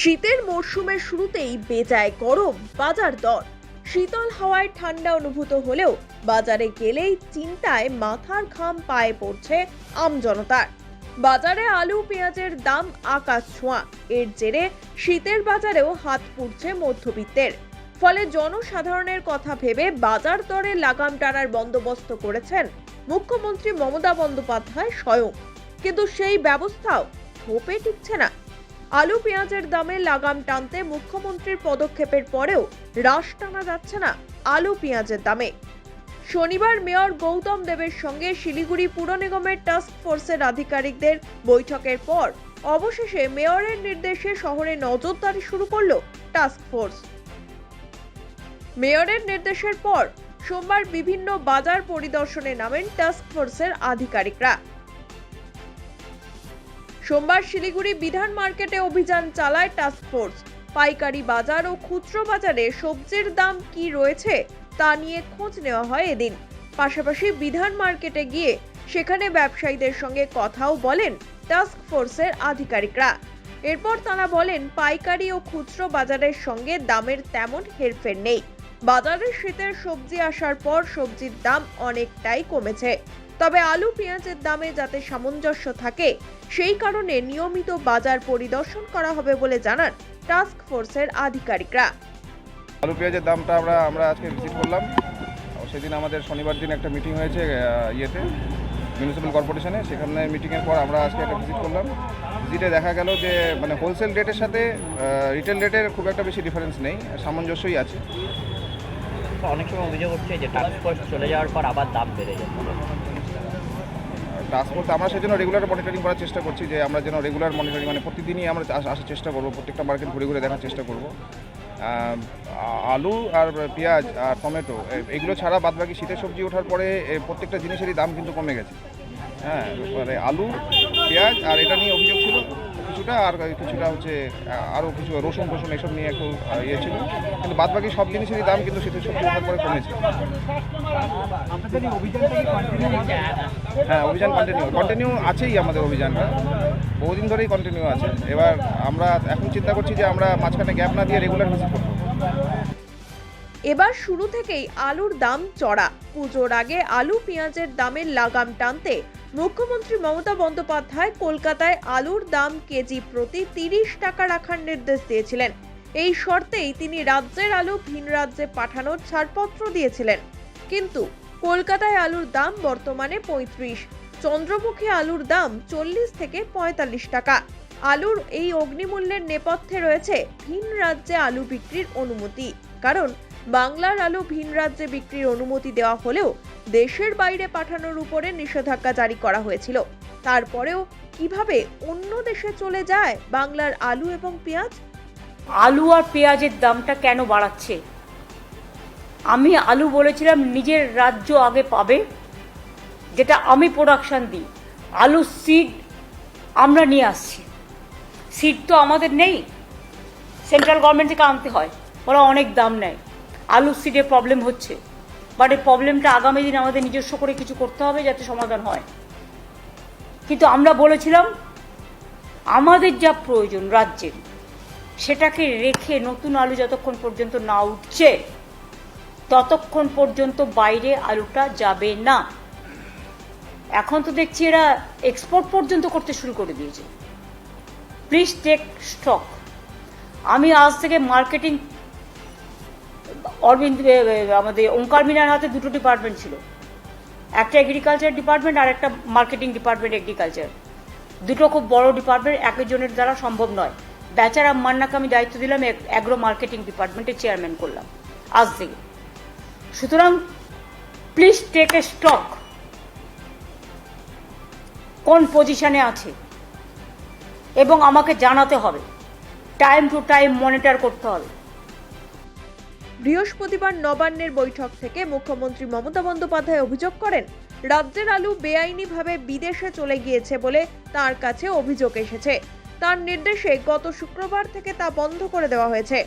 শীতের মরশুমের শুরুতেই বেজায় গরম বাজার দর। শীতল হাওয়ায় ঠান্ডা অনুভূত হলেও বাজারে গেলেই চিন্তায় মাথার ঘাম পায়ে পড়ছে আমজনতার বাজারে আলু, পেঁয়াজের দাম আকাশ ছোঁয়া। এর জেরে শীতের বাজারেও হাত পুড়ছে মধ্যবিত্তের। ফলে জনসাধারণের কথা ভেবে বাজার দরে লাগাম টানার বন্দোবস্ত করেছেন মুখ্যমন্ত্রী মমতা বন্দ্যোপাধ্যায় স্বয়ং। কিন্তু সেই ব্যবস্থাও থোপে টিকছে না। আলু পেঁয়াজের দামে লাগাম টানতে মুখ্যমন্ত্রীর পদক্ষেপের পরেও হ্রাস টানা যাচ্ছে না আলু পেঁয়াজের দামে। শনিবার মেয়র গৌতম দেবের সঙ্গে শিলিগুড়ি পুর নিগমের টাস্ক ফোর্সের আধিকারিকদের বৈঠকের পর অবশেষে মেয়রের নির্দেশে শহরে নজরদারি শুরু করল টাস্ক ফোর্স। মেয়রের নির্দেশের পর সোমবার বিভিন্ন বাজার পরিদর্শনে নামেন টাস্ক ফোর্সের আধিকারিকরা। সোমবার শিলিগুড়ি বিধান মার্কেটে অভিযান চালায় টাস্ক ফোর্স পাইকারি বাজার ও খুচরো বাজারে সবজির দাম কি রয়েছে তা নিয়ে খোঁজ নেওয়া হয় এদিন। পাশাপাশি বিধান মার্কেটে গিয়ে সেখানে ব্যবসায়ীদের সঙ্গে কথাও বলেন টাস্ক ফোর্সের আধিকারিকরা। এরপর তারা বলেন, পাইকারি ও খুচরো বাজারের সঙ্গে দামের তেমন হেরফের নেই। বাজারে শীতের সবজি আসার পর সবজির দাম অনেকটাই কমেছে। তবে আলু পেঁয়াজের দামে যাতে সামঞ্জস্য থাকে সেই কারণে নিয়মিত বাজার পরিদর্শন করা হবে বলে জানান টাস্ক ফোর্সের আধিকারিকরা। আলু পেঁয়াজের দামটা আমরা আমরা আজকে ভিজিট করলাম। সেদিন আমাদের শনিবার দিন একটা মিটিং হয়েছে ইয়েতে মিউনিসিপ্যাল কর্পোরেশনে সেখানে মিটিংয়ের পর আমরা আজকে একটা ভিজিট করলাম। ভিজিটে দেখা গেল যে মানে হোলসেল রেটের সাথে রিটেল রেটের খুব একটা বেশি ডিফারেন্স নেই সামঞ্জস্যই আছে। তো অনেক সময় অভিযোগ হচ্ছে যে টাস্ক ফোর্স চলে যাওয়ার পর আবার দাম বেড়ে যাচ্ছে। টাস্ক ফোর্স আমরা সেজন্য রেগুলার মনিটরিং করার চেষ্টা করছি যে আমরা যেন রেগুলার মনিটরিং মানে প্রতিদিনই আমরা আস- আসার চেষ্টা করব, প্রত্যেকটা মার্কেট ঘুরে ঘুরে দেখার চেষ্টা করব। আলু আর পেঁয়াজ আর টমেটো এগুলো ছাড়া বাদবাকি শীতের সবজি ওঠার পরে প্রত্যেকটা জিনিসেরই দাম কিন্তু কমে গেছে। হ্যাঁ মানে আলু, পেঁয়াজ আর এটা নিয়ে অভিযোগ ছিল। কিছুটা আর কিছুটা হচ্ছে আরও কিছু রসুন টসুন এসব নিয়ে একটু ইয়ে ছিল। কিন্তু বাদবাকি সব জিনিসেরই দাম কিন্তু শীতের সবজি ওঠার পরে কমেছে। হ্যাঁ অভিযান কন্টিনিউ কন্টিনিউ আছেই আমাদের অভিযানটা বহুদিন ধরেই কন্টিনিউ আছে। এবার আমরা এখন চিন্তা করছি যে আমরা মাঝখানে গ্যাপ না দিয়ে রেগুলার ভিজিট করব। এবার শুরু থেকেই আলুর দাম চড়া। পুজোর আগে আলু, পেঁয়াজের দামের লাগাম টানতে মুখ্যমন্ত্রী মমতা বন্দ্যোপাধ্যায় কলকাতায় আলুর দাম কেজি প্রতি তিরিশ টাকা রাখার নির্দেশ দিয়েছিলেন। এই শর্তেই তিনি রাজ্যের আলু ভিন রাজ্যে পাঠানোর ছাড়পত্র দিয়েছিলেন। কিন্তু কলকাতায় আলুর দাম বর্তমানে পঁয়ত্রিশ, চন্দ্রমুখী আলুর দাম চল্লিশ থেকে পঁয়তাল্লিশ টাকা। আলুর এই অগ্নিমূল্যের নেপথ্যে রয়েছে ভিন রাজ্যে আলু বিক্রির অনুমতি। কারণ বাংলার আলু ভিন রাজ্যে বিক্রির অনুমতি দেওয়া হলেও দেশের বাইরে পাঠানোর উপরে নিষেধাজ্ঞা জারি করা হয়েছিল। তারপরেও কীভাবে অন্য দেশে চলে যায় বাংলার আলু এবং পেঁয়াজ? আলু আর পেঁয়াজের দামটা কেন বাড়াচ্ছে? আমি আলু বলেছিলাম, নিজের রাজ্য আগে পাবে, যেটা আমি প্রোডাকশন দিই। আলু সিড আমরা নিয়ে আসছি। সিড তো আমাদের নেই। সেন্ট্রাল গভর্নমেন্ট থেকে আনতে হয়। ওরা অনেক দাম নেয়। আলু সিডের প্রবলেম হচ্ছে। বাট এই প্রবলেমটা আগামী দিন আমাদের নিজস্ব করে কিছু করতে হবে যাতে সমাধান হয়। কিন্তু আমরা বলেছিলাম, আমাদের যা প্রয়োজন রাজ্যের, সেটাকে রেখে নতুন আলু যতক্ষণ পর্যন্ত না উঠছে, ততক্ষণ পর্যন্ত বাইরে আলুটা যাবে না। এখন তো দেখছি এরা এক্সপোর্ট পর্যন্ত করতে শুরু করে দিয়েছে। প্লিজ টেক স্টক আমি আজ থেকে মার্কেটিং অরবিন্দ আমাদের ওঙ্কার মিনার হাতে দুটো ডিপার্টমেন্ট ছিল। একটা এগ্রিকালচার ডিপার্টমেন্ট আর একটা মার্কেটিং ডিপার্টমেন্ট এগ্রিকালচার দুটো খুব বড় ডিপার্টমেন্ট একজনের দ্বারা সম্ভব নয়। বেচারা মান্নাকে আমি দায়িত্ব দিলাম অ্যাগ্রো মার্কেটিং ডিপার্টমেন্টের চেয়ারম্যান করলাম, আজ থেকে। সুতরাং প্লিজ টেক এ স্টক কোন পজিশনে আছে? এবং আমাকে জানাতে হবে। টাইম টু টাইম মনিটর করতে হবে। বৃহস্পতিবার নবান্নের বৈঠক থেকে মুখ্যমন্ত্রী মমতা বন্দ্যোপাধ্যায় অভিযোগ করেন, রাজ্যের আলু বেআইনিভাবে বিদেশে চলে গিয়েছে বলে তার কাছে অভিযোগ এসেছে। তার নির্দেশে গত শুক্রবার থেকে তা বন্ধ করে দেওয়া হয়েছে।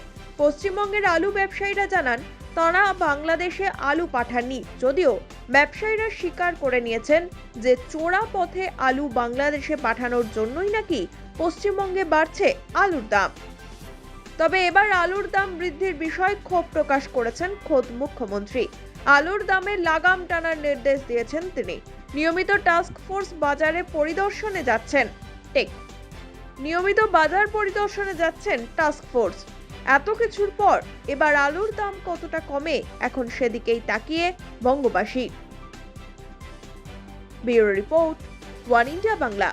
পশ্চিমবঙ্গের আলু ব্যবসায়ীরা জানান, তারা বাংলাদেশে আলু পাঠাননি, যদিও ব্যবসায়ীরা স্বীকার করে নিয়েছেন যে চোরা পথে আলু বাংলাদেশে পাঠানোর জন্যই নাকি পশ্চিমবঙ্গে বাড়ছে আলুর দাম। তবে এবার আলুর দাম বৃদ্ধির বিষয়ে ক্ষোভ প্রকাশ করেছেন খোদ মুখ্যমন্ত্রী। আলুর দামে লাগাম টানার নির্দেশ দিয়েছেন তিনি। নিয়মিত টাস্ক ফোর্স বাজারে পরিদর্শনে যাচ্ছেন। টেক নিয়মিত বাজার পরিদর্শনে যাচ্ছেন টাস্ক ফোর্স এত কিছুর পর এবার আলুর দাম কতটা কমে এখন সেদিকেই তাকিয়ে বঙ্গবাসী। Bureau report, one India Bangla.